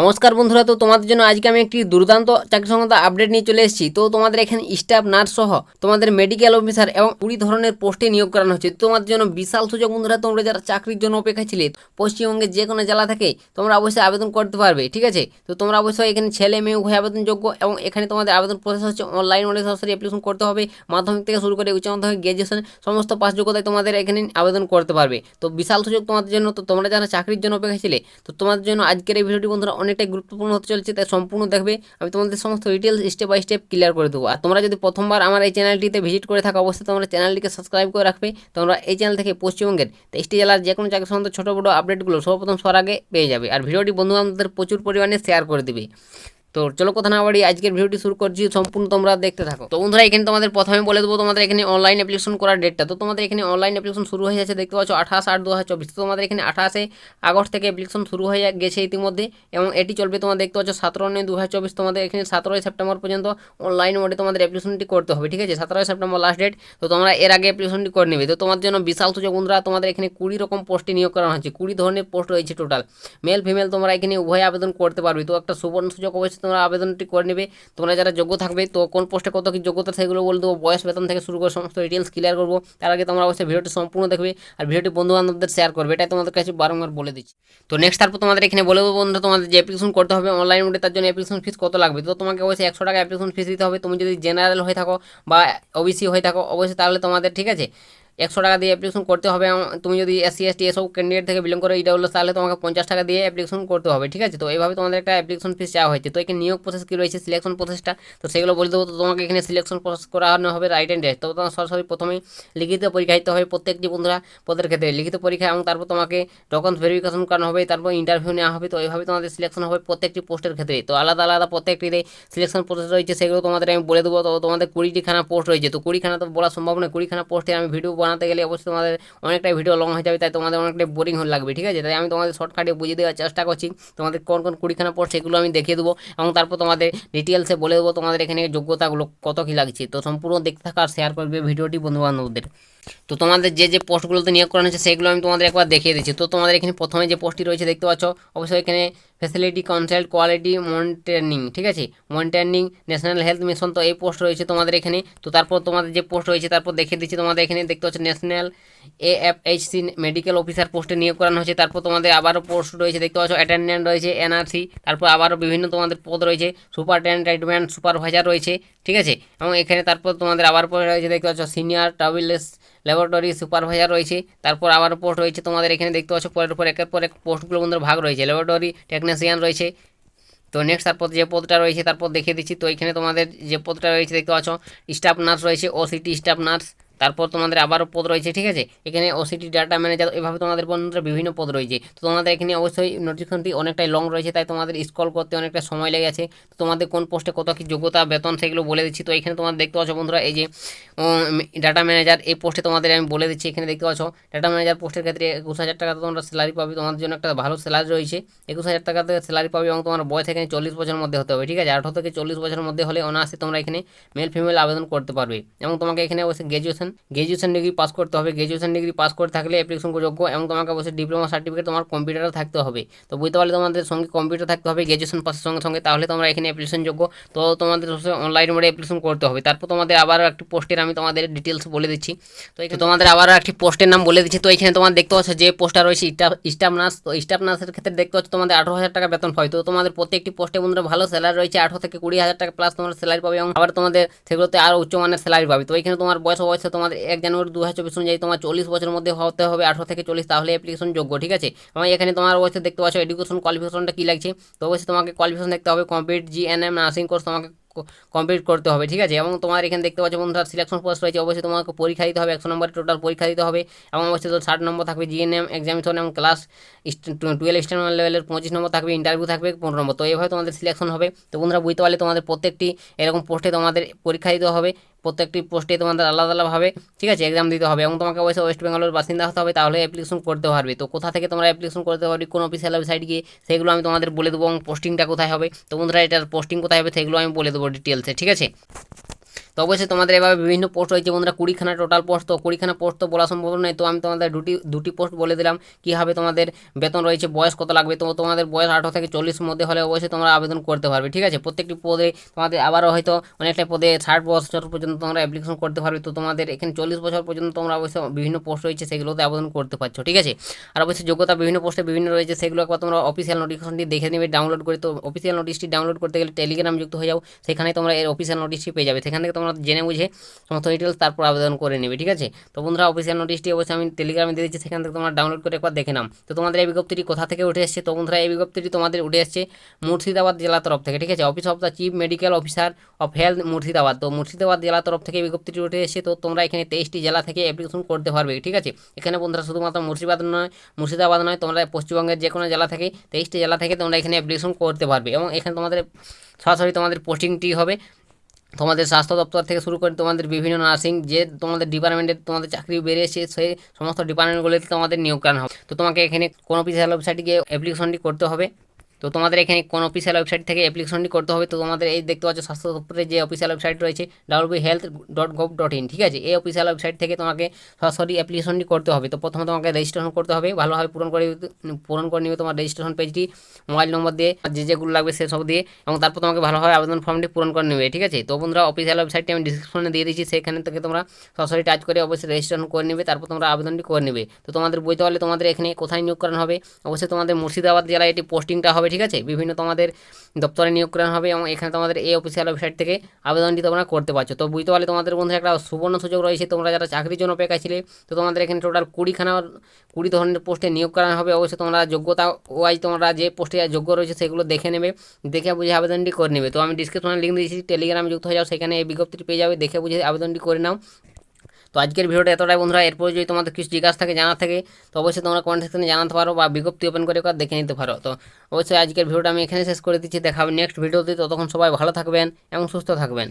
নমস্কার বন্ধুরা, তো তোমাদের জন্য আজকে আমি একটি দুর্দান্ত চাকরি সংক্রান্ত আপডেট নিয়ে চলে এসেছি। তো তোমাদের এখানে স্টাফ নার্স সহ তোমাদের মেডিকেল অফিসার এবং কুড়ি ধরনের পোস্টে নিয়োগ করানো হচ্ছে। তোমাদের জন্য বিশাল সুযোগ বন্ধুরা, তোমরা যারা চাকরির জন্য অপেক্ষা ছিলে, পশ্চিমবঙ্গের যে কোনো জেলা থেকে তোমরা অবশ্যই আবেদন করতে পারবে, ঠিক আছে? তো তোমরা অবশ্যই এখানে ছেলে মেয়ে উভয় আবেদনযোগ্য এবং এখানে তোমাদের আবেদন প্রসেস হচ্ছে অনলাইন মধ্যে সরাসরি অ্যাপ্লিকেশন করতে হবে। মাধ্যমিক থেকে শুরু করে উচ্চ মাধ্যমিক গ্র্যাজুয়েশন সমস্ত পাস যোগ্যতায় তোমাদের এখানে আবেদন করতে পারবে। তো বিশাল সুযোগ তোমাদের জন্য, তো তোমরা যারা চাকরির জন্য অপেক্ষা ছিলে, তো তোমাদের জন্য আজকের এই ভিডিওটি বন্ধুরা অনেকটাই গুরুত্বপূর্ণ হতে চলেছে, তাই সম্পূর্ণ দেখবে। আমি তোমাদের সমস্ত details step by step clear করে দেবো। আর তোমরা যদি প্রথমবার আমার এই চ্যানেলটিতে ভিজিট করে থাকো, অবশ্যই তোমরা চ্যানেলটিকে সাবস্ক্রাইব করে রাখবে। তোমরা এই চ্যানেল থেকে পশ্চিমবঙ্গের তেইশটি জেলার যে কোনো চাকরি সম্বন্ধে ছোটো বড়ো আপডেটগুলো সর্বপ্রথম সবার আগে পেয়ে যাবে। আর ভিডিওটি বন্ধু বান্ধবদের প্রচুর পরিমাণে শেয়ার করে দিবে। তো চলো কথা না বাড়ি আজকের ভিডিওটি শুরু করছি, সম্পূর্ণ তোমরা দেখতে থাকো। তো বন্ধুরা, এখানে তোমাদের প্রথমে বলে দেবো, তোমাদের এখানে অনলাইন অ্যাপ্লিকেশন করার ডেটটা তো তোমাদের এখানে অনলাইন অ্যাপ্লিকেশন শুরু হয়ে যাচ্ছে দেখতে পাচ্ছ আঠাশ আট দু হাজার চব্বিশ তোমাদের এখানে আঠাশে আগস্ট থেকে অ্যাপ্লিকেশন শুরু হয়ে গেছে ইতিমধ্যে এবং এটি চলবে তোমরা দেখতে পাচ্ছ সতেরো নয় দু হাজার চব্বিশ। তোমাদের এখানে সতেরোই সেপ্টেম্বর পর্যন্ত অনলাইন মোডে তোমাদের অ্যাপ্লিকেশনটি করতে হবে, ঠিক আছে? সতেরোই সেপ্টেম্বর লাস্ট ডেট তো তোমরা এর আগে অ্যাপ্লিকেশনটি করে নেবে। তো তোমার জন্য বিশাল সুযোগ বন্ধুরা, তোমাদের এখানে কুড়ি রকম পোস্টে নিয়োগ করা হচ্ছে কুড়ি ধরনের পোস্ট রয়েছে টোটাল মেল ফিমেল তোমরা এখানে উভয় আবেদন করতে পারবে। তো একটা সুবর্ণ সুযোগ অবশ্যই তোমরা আবেদনটি করে নেবে। তোমরা যারা যোগ্য থাকবে, তো কোন পোস্টে কত কি যোগ্যতা সেগুলো বলে দেবো। বয়স বেতন থেকে শুরু করে সমস্ত ডিটেলস ক্লিয়ার করব। তার আগে তোমরা অবশ্যই ভিডিওটি সম্পূর্ণ দেখবে আর ভিডিওটি বন্ধু বান্ধবদের শেয়ার করবে। এটাই তোমাদের কাছে বারংবার বলে দিচ্ছি। তো নেক্সট তারপর তোমাদের এখানে বলে দেবো বন্ধুরা, তোমাদের যে অ্যাপ্লিকেশন করতে হবে অনলাইন মোডে তার জন্য অ্যাপ্লিকেশন ফিস কত লাগবে? তো তোমাকে অবশ্যই একশো টাকা অ্যাপ্লিকেশন ফিস দিতে হবে। তুমি যদি জেনারেল হয়ে থাকো বা ওবিসি হয়ে থাকো, অবশ্যই তাহলে তোমাদের, ঠিক আছে? একশো টাকা দিয়ে অ্যাপ্লিকেশন করতে হবে। তুমি যদি এসসি এসটি এসব ক্যান্ডিডেট থেকে বিলং করে হলো তাহলে তোমাকে পঞ্চাশ টাকা দিয়ে অ্যাপ্লিকেশন করতে হবে, ঠিক আছে? তো এইভাবে তোমাদের একটা অ্যাপ্লিকেশন ফিস চাওয়া হয়েছে। তো এখানে নিয়োগ প্রসেস কী রয়েছে? সিলেকশন প্রসেসটা তো সেগুলো বলে দেবো। তো তোমাকে এখানে সিলেকশন প্রসেস করানো হবে রাইট অ্যান্ড টেস্ট তো তোমার সরাসরি প্রথমেই লিখিত পরীক্ষা দিতে হবে প্রত্যেকটি বন্ধুরা পদের ক্ষেত্রে। লিখিত পরীক্ষা এবং তারপর তোমাকে ডকুমেন্টস ভেরিফিকেশন করানো হবে, তারপর ইন্টারভিউ নেওয়া হবে। তো এইভাবে তোমাদের সিলেকশন হবে প্রত্যেকটি পোস্টের ক্ষেত্রে। তো আলাদা আলাদা প্রত্যেকটিতে সিলেকশন প্রসেস রয়েছে, সেগুলো তোমাদের আমি বলে দেবো। তো তোমাদের কুড়িটি খানা পোস্ট রয়েছে। তো কুড়িখানা তো বলা সম্ভব নয়। কুড়িখানা পোস্টে আমি ভিডিও বানাতে গেলে অবশ্যই তোমাদের অনেকটাই ভিডিও লং হয়ে যাবে, তাই তোমাদের অনেকটাই বোরিং লাগবে, ঠিক আছে? তাই আমি তোমাদের শর্টকাটে বুঝিয়ে দেওয়ার চেষ্টা করছি। তোমাদের কোন কোন কুড়িখানা পড় সেগুলো আমি দেখিয়ে দেবো এবং তারপর তোমাদের ডিটেলসে বলে দেবো তোমাদের এখানে যোগ্যতাগুলো কত কী লাগছে। তো সম্পূর্ণ দেখতে থাকা আর শেয়ার করবে ভিডিওটি বন্ধুবান্ধবদের। তো তোমাদের যে যে পোস্টগুলোতে নিয়োগ করানো হচ্ছে, সেগুলো আমি তোমাদের একবার দেখিয়ে দিচ্ছি। তো তোমাদের এখানে প্রথমে যে পোস্টটি রয়েছে দেখতে পাচ্ছ, অবশ্যই এখানে ফেসিলিটি কনসাল্ট কোয়ালিটি মনিটরিং ঠিক আছে? মনিটরিং ন্যাশনাল হেলথ মিশন তো এই পোস্ট রয়েছে তোমাদের এখানে। তো তারপর তোমাদের যে পোস্ট রয়েছে, তারপর দেখিয়ে দিচ্ছি তোমাদের এখানে। দেখতে পাচ্ছ national A F H C medical officer পোস্টে নিয়োগ করানো হয়েছে। তারপর তোমাদের আবারও পোস্ট রয়েছে, দেখতে পাচ্ছ অ্যাটেন্ডেন্ট রয়েছে এনআরসি তারপর আবারও বিভিন্ন তোমাদের পদ রয়েছে সুপারটেন্ডেন্ট সুপারভাইজার রয়েছে, ঠিক আছে? এবং এখানে তারপর তোমাদের আবার পরে রয়েছে, দেখতে পাচ্ছ সিনিয়র ট্রাভেলস ল্যাবরেটরি সুপারভাইজার রয়েছে, তারপর আবার পোস্ট রয়েছে তোমাদের এখানে, দেখতে পাচ্ছ পরের পর একের পর এক পোস্টগুলো মধ্যে ভাগ রয়েছে ল্যাবরেটরি টেকনিশিয়ান রয়েছে। তো নেক্সট তারপর যে পদটা রয়েছে, তারপর দেখিয়ে দিচ্ছি। তো এখানে তোমাদের যে পদটা রয়েছে, দেখতে পাচ্ছ স্টাফ নার্স রয়েছে ও সিটি স্টাফ নার্স তারপর তোমাদের আবারও পদ রয়েছে, ঠিক আছে? এখানে ওসিটি ডাটা ম্যানেজার এভাবে তোমাদের বন্ধুরা বিভিন্ন পদ রয়েছে। তো তোমাদের এখানে অবশ্যই নোটিফিকেশনটি অনেকটাই লং রয়েছে, তাই তোমাদের স্কল করতে অনেকটা সময় লেগে আছে তো তোমাদের কোন পোস্টে কত কি যোগ্যতা, বেতন সেগুলো বলে দিচ্ছি। তো এখানে তোমাদের দেখতে পাচ্ছ বন্ধুরা, এই যে ডাটা ম্যানেজার এই পোস্টে তোমাদের আমি বলে দিচ্ছি, এখানে দেখতে পাচ্ছ ডাটা ম্যানেজার পোস্টের ক্ষেত্রে একুশ হাজার টাকা তোমরা স্যালারি পাবে। তোমাদের জন্য একটা ভালো স্যালারি রয়েছে। একুশ হাজার টাকাতে স্যালারি পাবে এবং তোমার বয়স এখানে চল্লিশ বছরের মধ্যে হতে হবে, ঠিক আছে? আঠারো থেকে চল্লিশ বছরের মধ্যে হলে অনায়াসে তোমরা এখানে মেল ফিমেল আবেদন করতে পারবে। এবং তোমাকে এখানে অবশ্যই গ্র্যাজুয়েশন গ্র্যাজুয়েশন ডিগ্রি পাস করতে হবে। গ্র্যাজুয়েশন ডিগ্রি পাস করে থাকলে অ্যাপ্লিকেশন যোগ্য এবং তোমাকে অবশ্যই ডিপ্লোমা সার্টিফিকেট তোমার কম্পিউটারও থাকতে হবে। তো বুঝতে পারলে তোমাদের সঙ্গে কম্পিউটার থাকতে হবে গ্র্যাজুয়েশন পাসের সঙ্গে সঙ্গে। তাহলে তোমরা এখানে অ্যাপ্লিকেশন যোগ্য তো তোমাদের অনলাইন মোডে অ্যাপ্লিকেশন করতে হবে। তারপর তোমাদের আবারও একটি পোস্টের আমি তোমাদের ডিটেলস বলে দিচ্ছি। তো এখানে তোমাদের আবারও একটি পোস্টের নাম বলে দিচ্ছি। তো এখানে তোমার দেখতে পাচ্ছ যে পোস্টটা রয়েছে স্টাফ নার্স তো স্টাফ নার্সের ক্ষেত্রে দেখতে পাচ্ছ তোমাদের আঠারো হাজার টাকা বেতন হয়। তো তোমাদের প্রত্যেকটি পোস্টে বন্ধুরা ভালো স্যালারি রয়েছে। আঠারো থেকে কুড়ি হাজার টাকা প্লাস তোমার স্যালারি পাবে এবং আবার তোমাদের সেগুলোতে আরও উচ্চমানের স্যালারি পাবে। তো এখানে তোমার বয়স বয়সে তোমাদের এক জানুয়ারি দু হাজার চব্বিশ অনুযায়ী তোমার চল্লিশ বছরের মধ্যে হতে হবে, আঠারো থেকে চল্লিশ, তাহলে অ্যাপ্লিকেশন যোগ্য, ঠিক আছে? এবং এখানে তোমার অবশ্যই দেখতে পাচ্ছ এডুকেশন কোয়ালিফিকেশনটা কী লাগছে? তো অবশ্যই তোমাকে কোয়ালিফিকেশন দেখতে হবে complete G N M nursing course তোমাকে কমপ্লিট করতে হবে, ঠিক আছে? এবং তোমার এখানে দেখতে পাচ্ছ বন্ধুরা সিলেকশন পোস্ট রয়েছে। অবশ্যই তোমাকে পরীক্ষা দিতে হবে, একশো নম্বরের টোটাল পরীক্ষা দিতে হবে। এবং অবশ্যই তো ষাট নম্বর থাকবে জিএনএম এক্সামিনেশন এবং ক্লাস টুয়েলভ স্ট্যান্ডার্ড লেভেলের পঁচিশ নম্বর থাকবে ইন্টারভিউ থাকবে পনেরো নম্বর। তো এইভাবে তোমাদের সিলেকশন হবে। তো বন্ধুরা, বুঝতে পারলে তোমাদের প্রত্যেকটি এরকম পোস্টে তোমাদের পরীক্ষা দিতে হবে। প্রত্যেকটি পোস্টে তোমাদের আলাদা আলাদাভাবে ঠিক আছে এক্সাম দিতে হবে। এবং তোমাকে অবশ্যই ওয়েস্ট বেঙ্গলের বাসিন্দা হতে হবে, তাহলে অ্যাপ্লিকেশন করতে পারবে। তো কোথা থেকে তোমরা অ্যাপ্লিকেশন করতে পারবে, কোন অফিসিয়াল ওয়েবসাইট গিয়ে, সেগুলো আমি তোমাদের বলে দেবো এবং পোস্টিংটা কোথায় হবে। তো বন্ধুরা, এটার পোস্টিং কোথায় হবে, সেগুলো আমি বলে দেবো। ডিটেলসে ঠিক আছে? তো অবশ্যই তোমাদের এভাবে বিভিন্ন পোস্ট রয়েছে বন্ধুরা, কুড়িখানা টোটাল পোস্ট তো কুড়িখানা পোস্ট তো বলা সম্ভব নয়। তো আমি তোমাদের দুটি দুটি পোস্ট বলে দিলাম, কীভাবে তোমাদের বেতন রয়েছে, বয়স কত লাগবে, তো তোমাদের বয়স আঠারো থেকে চল্লিশ মধ্যে হলে অবশ্যই তোমরা আবেদন করতে পারবে, ঠিক আছে? প্রত্যেকটি পদে তোমাদের আবারও হয়তো অনেকটা পদে ষাট বছর পর্যন্ত তোমরা অ্যাপ্লিকেশন করতে পারবে, তো তোমাদের এখানে চল্লিশ বছর পর্যন্ত তোমরা অবশ্যই বিভিন্ন পোস্ট রয়েছে, সেগুলোতে আবেদন করতে পারছ, ঠিক আছে? আর অবশ্যই যোগ্যতা বিভিন্ন পোস্টে বিভিন্ন রয়েছে, সেগুলো একবার তোমরা অফিসিয়াল নোটিফিকেশনটি দেখে নেবে ডাউনলোড করে, তো অফিসিয়াল নোটিশটি ডাউনলোড করতে গেলে টেলিগ্রাম যুক্ত হয়ে যাও, সেখানে তোমরা এর অফিসিয়াল নোটিশটি পেয়ে যাবে, সেখান থেকে তোমরা জেনে বুঝে সমস্ত ডিটেলস তারপর আবেদন করে নেবে, ঠিক আছে? তো বন্ধুরা অফিসিয়াল নোটিশটি অবশ্যই আমি টেলিগ্রামে দিয়ে দিচ্ছি, সেখান থেকে তোমরা ডাউনলোড করে একবার দেখে নাও। তো তোমাদের এই বিজ্ঞপ্তিটি কোথা থেকে উঠে এসেছে? তো বন্ধুরা, এই বিজ্ঞপ্তিটি তোমাদের উঠে এসেছে মুর্শিদাবাদ জেলা তরফ থেকে, ঠিক আছে? Office of the chief medical officer of health Murshidabad. তো মুর্শিদাবাদ জেলা তরফ থেকে বিজ্ঞপ্তিটি উঠে এসেছে, তো তোমরা এখানে তেইশটি জেলা থেকে অ্যাপ্লিকেশন করতে পারবে, ঠিক আছে? এখানে বন্ধুরা, শুধুমাত্র মুর্শিদাবাদ নয় মুর্শিদাবাদ নয়, তোমরা পশ্চিমবঙ্গের যে কোনো জেলা থেকে, তেইশটি জেলা থেকে তোমরা এখানে অ্যাপ্লিকেশন করতে পারবে এবং এখানে তোমাদের, সরাসরি তোমাদের পোস্টিংটি হবে। তোমাদের স্বাস্থ্য দপ্তর থেকে শুরু করে তোমাদের বিভিন্ন নার্সিং, যে তোমাদের ডিপার্টমেন্টে তোমাদের চাকরি বেরিয়েছে, সেই সমস্ত ডিপার্টমেন্টগুলিতে তোমাদের নিয়োগ করানো হবে। তো তোমাকে এখানে কোনো অফিসিয়াল ওয়েবসাইটে গিয়ে অ্যাপ্লিকেশনটি করতে হবে। তো তোমাদের এখানে কোন অফিসিয়াল ওয়েবসাইট থেকে অ্যাপ্লিকেশনটি করতে হবে? তো তোমাদের এই দেখতে পাচ্ছ স্বাস্থ্য দপ্তরের যে অফিসিয়াল ওয়েবসাইট রয়েছে W health dot gov dot in ঠিক আছে? এই অফিসিয়াল ওয়েবসাইট থেকে তোমাকে সরাসরি অ্যাপ্লিকেশনটি করতে হবে। তো প্রথমে তোমাকে রেজিস্ট্রেশন করতে হবে। ভালোভাবে পূরণ করে পূরণ করে নিবে তোমার রেজিস্ট্রেশন পেজটি মোবাইল নম্বর দিয়ে, যে যেগুলো লাগবে সেসব দিয়ে, এবং তারপর তোমাকে ভালোভাবে আবেদন ফর্মটি পূরণ করে নেবে, ঠিক আছে? তো বন্ধুরা অফিসিয়াল ওয়েবসাইটটি আমি ডিসক্রিপশনে দিয়ে দিচ্ছি সেখানে থেকে তোমরা সরাসরি টাচ করে অবশ্যই রেজিস্ট্রেশন করে নেবে, তারপর তোমরা আবেদনটি করে নেবে। তো তোমাদের বইতে পারলে তোমাদের এখানে কোথায় নিয়োগ করানো হবে? অবশ্যই তোমাদের মুর্শিদাবাদ জেলায় এটি পোস্টিংটা হবে। ঠিক আছে? বিভিন্ন তোমাদের দপ্তরে নিয়োগ করানো হবে এবং এখানে তোমাদের এই অফিসিয়াল ওয়েবসাইট থেকে আবেদনটি তোমরা করতে পারছ। তো বুঝতে পারলে তোমাদের বন্ধুরা একটা সুবর্ণ সুযোগ রয়েছে, তোমরা যারা চাকরির জন্য অপেক্ষা ছিলে, তো তোমাদের এখানে টোটাল কুড়িখানা কুড়ি ধরনের পোস্টে নিয়োগ করানো হবে। অবশ্যই তোমরা যোগ্যতা ওয়াইজ তোমরা যে পোস্টে যোগ্য রয়েছে সেগুলো দেখে নেবে, দেখে বুঝে আবেদনটি করে নেবে। তো আমি ডিসক্রিপশনে লিঙ্ক দিয়েছি টেলিগ্রামে যুক্ত হয়ে যাও, সেখানে এই বিজ্ঞপ্তিটি পেয়ে যাবে, দেখে বুঝে আবেদনটি করে নাও। তো আজকের ভিডিওটা এতটাই, বন্ধুরা। এরপর যদি তোমাদের কিছু জিজ্ঞাসা থাকে জানা থাকে, তো অবশ্যই তোমরা কমেন্ট সেকশনে জানাতে পারো বা বিজ্ঞপ্তি ওপেন করে দেখে নিতে পারো। তো অবশ্যই আজকের ভিডিওটা আমি এখানে শেষ করে দিচ্ছি। দেখাবো নেক্সট ভিডিওতে ততক্ষণ সবাই ভালো থাকবেন এবং সুস্থ থাকবেন।